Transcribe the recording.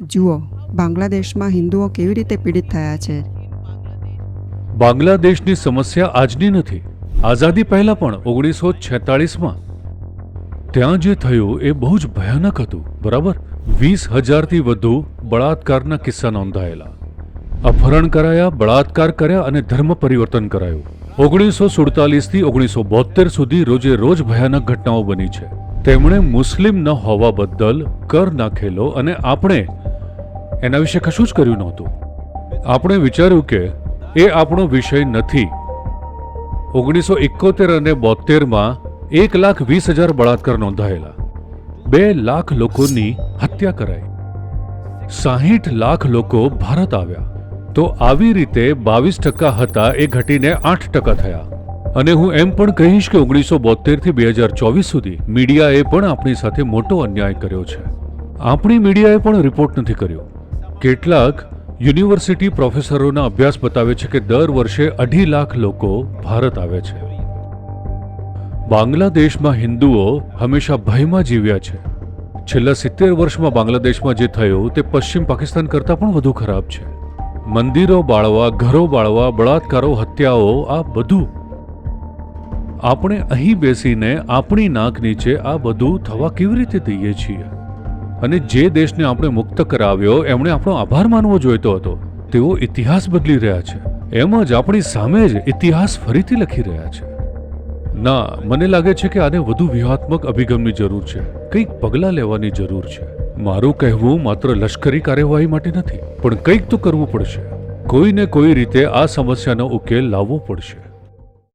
જુઓ, બાંગ્લાદેશમાં હિન્દુઓ કેવી રીતે પીડિત થયા છે? બાંગ્લાદેશની સમસ્યા આજની નથી, આઝાદી પહેલા પણ ઓગણીસો છેતાળીસમાં. ત્યાં જે થયું એ બહુ જ ભયાનક હતું, બરાબર? વીસ હજારથી વધુ બળાત્કારના કિસ્સા નોંધાયેલા. અપહરણ કરાયા, બળાત્કાર કર્યા અને ધર્મ પરિવર્તન કરાયું. ઓગણીસો સુડતાલીસથી ઓગણીસો બોતેર સુધી રોજે રોજ ભયાનક ઘટનાઓ બની છે. તેમણે મુસ્લિમ ન હોવા બદલ કર નાખેલો અને આપણે એના વિશે કશું જ કર્યું નહોતું. આપણે વિચાર્યું કે એ આપણો વિષય નથી. ઓગણીસો એકોતેર અને બોતેરમાં એક લાખ વીસ હજાર બળાત્કાર નોંધાયેલા. બે લાખ લોકોની હત્યા કરાઈ. સાહીઠ લાખ લોકો ભારત આવ્યા. તો આવી રીતે બાવીસ ટકા હતા એ ઘટીને આઠ ટકા થયા. અને હું એમ પણ કહીશ કે ઓગણીસો બોતેરથી બે હજાર ચોવીસ સુધી મીડિયાએ પણ આપણી સાથે મોટો અન્યાય કર્યો છે. આપણી મીડિયાએ પણ રિપોર્ટ નથી કર્યો. કેટલાક યુનિવર્સિટી પ્રોફેસરોના અભ્યાસ બતાવે છે કે દર વર્ષે અઢી લાખ લોકો ભારત આવે છે. બાંગ્લાદેશમાં હિન્દુઓ હંમેશા ભયમાં જીવ્યા છે. છેલ્લા સિત્તેર વર્ષમાં બાંગ્લાદેશમાં જે થયું તે પશ્ચિમ પાકિસ્તાન કરતાં પણ વધુ ખરાબ છે. મંદિરો બાળવા, ઘરો બાળવા, બળાત્કારો, હત્યાઓ, આ બધું. આપણે અહીં બેસીને આપણી નાક નીચે આ બધું થવા કેવી રીતે દઈએ છીએ? અને જે દેશને આપણે મુક્ત કરાવ્યો, એમણે આપણો આભાર માનવો જોઈતો હતો. તેઓ ઇતિહાસ બદલી રહ્યા છે. એમ જ આપણી સામે જ ઇતિહાસ ફરીથી લખી રહ્યા છે. ના, મને લાગે છે કે આને વધુ વ્યૂહાત્મક અભિગમની જરૂર છે. કંઈક પગલાં લેવાની જરૂર છે. મારું કહેવું માત્ર લશ્કરી કાર્યવાહી માટે નથી, પણ કંઈક તો કરવું પડશે. કોઈને કોઈ રીતે આ સમસ્યાનો ઉકેલ લાવવો પડશે.